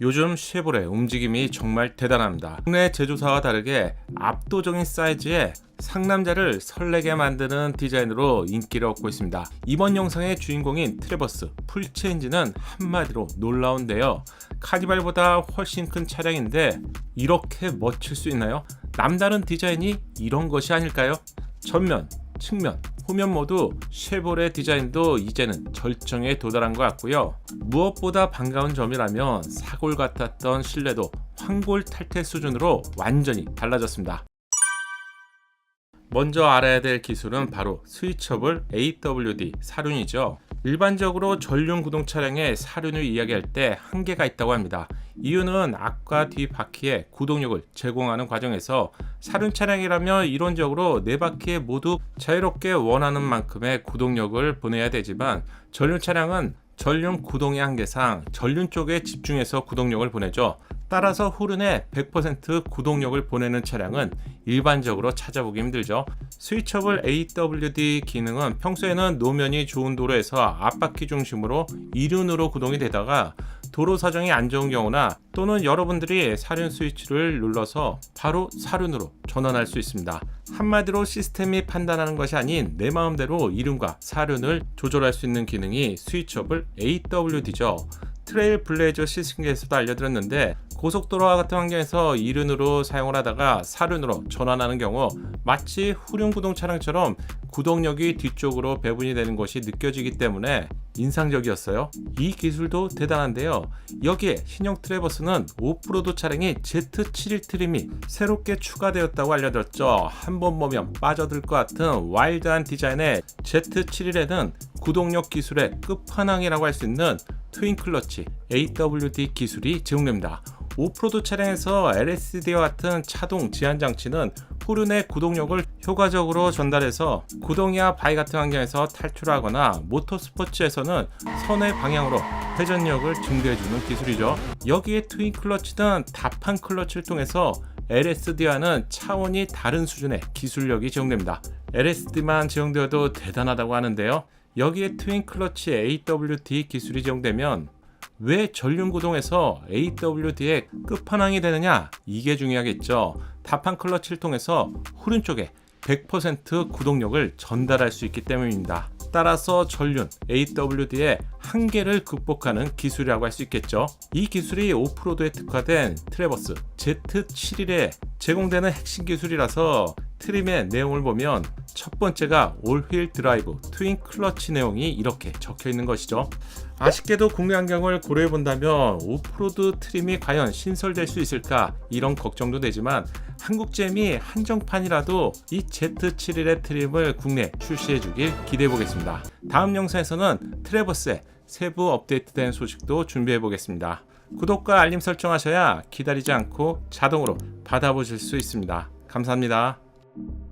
요즘 쉐보레 움직임이 정말 대단합니다. 국내 제조사와 다르게 압도적인 사이즈에 상남자를 설레게 만드는 디자인으로 인기를 얻고 있습니다. 이번 영상의 주인공인 트레버스 풀체인지는 한마디로 놀라운데요. 카니발보다 훨씬 큰 차량인데 이렇게 멋질 수 있나요? 남다른 디자인이 이런 것이 아닐까요? 전면, 측면, 후면 모두 쉐보레 디자인도 이제는 절정에 도달한 것 같고요. 무엇보다 반가운 점이라면 사골 같았던 실내도 황골 탈퇴 수준으로 완전히 달라졌습니다. 먼저 알아야 될 기술은 바로 스위처블 AWD 사륜이죠. 일반적으로 전륜 구동 차량의 사륜을 이야기할 때 한계가 있다고 합니다. 이유는 앞과 뒤 바퀴에 구동력을 제공하는 과정에서 사륜 차량이라면 이론적으로 네 바퀴에 모두 자유롭게 원하는 만큼의 구동력을 보내야 되지만 전륜 차량은 전륜 구동의 한계상 전륜 쪽에 집중해서 구동력을 보내죠. 따라서 후륜에 100% 구동력을 보내는 차량은 일반적으로 찾아보기 힘들죠. 스위처블 AWD 기능은 평소에는 노면이 좋은 도로에서 앞바퀴 중심으로 이륜으로 구동이 되다가 도로 사정이 안 좋은 경우나 또는 여러분들이 사륜 스위치를 눌러서 바로 사륜으로 전환할 수 있습니다. 한마디로 시스템이 판단하는 것이 아닌 내 마음대로 이륜과 사륜을 조절할 수 있는 기능이 스위처블 AWD죠. 트레일 블레이저 시승기에서도 알려드렸는데 고속도로와 같은 환경에서 이륜으로 사용을 하다가 사륜으로 전환하는 경우 마치 후륜 구동 차량처럼 구동력이 뒤쪽으로 배분이 되는 것이 느껴지기 때문에 인상적이었어요. 이 기술도 대단한데요. 여기에 신형 트레버스는 오프로드 차량이 Z71 트림이 새롭게 추가되었다고 알려졌죠. 한 번 보면 빠져들 것 같은 와일드한 디자인의 Z71에는 구동력 기술의 끝판왕이라고 할 수 있는 트윈 클러치 AWD 기술이 제공됩니다. 오프로드 차량에서 LSD와 같은 차동 지한 장치는 후륜의 구동력을 효과적으로 전달해서 구동이나 바위 같은 환경에서 탈출하거나 모터스포츠에서는 선의 방향으로 회전력을 증대해주는 기술이죠. 여기에 트윈 클러치는 답한 클러치를 통해서 LSD와는 차원이 다른 수준의 기술력이 제공됩니다. LSD만 제공되어도 대단하다고 하는데요. 여기에 트윈 클러치 AWD 기술이 제공되면 왜 전륜 구동에서 AWD의 끝판왕이 되느냐? 이게 중요하겠죠. 답한 클러치를 통해서 후륜 쪽에 100% 구동력을 전달할 수 있기 때문입니다. 따라서 전륜 AWD의 한계를 극복하는 기술이라고 할 수 있겠죠. 이 기술이 오프로드에 특화된 트레버스 Z71에 제공되는 핵심 기술이라서 트림의 내용을 보면 첫 번째가 올휠 드라이브 트윈 클러치 내용이 이렇게 적혀 있는 것이죠. 아쉽게도 국내 환경을 고려해 본다면 오프로드 트림이 과연 신설될 수 있을까 이런 걱정도 되지만 한국잼이 한정판이라도 이 Z71의 트림을 국내 출시해 주길 기대해 보겠습니다. 다음 영상에서는 트레버스의 세부 업데이트된 소식도 준비해 보겠습니다. 구독과 알림 설정하셔야 기다리지 않고 자동으로 받아보실 수 있습니다. 감사합니다. thank you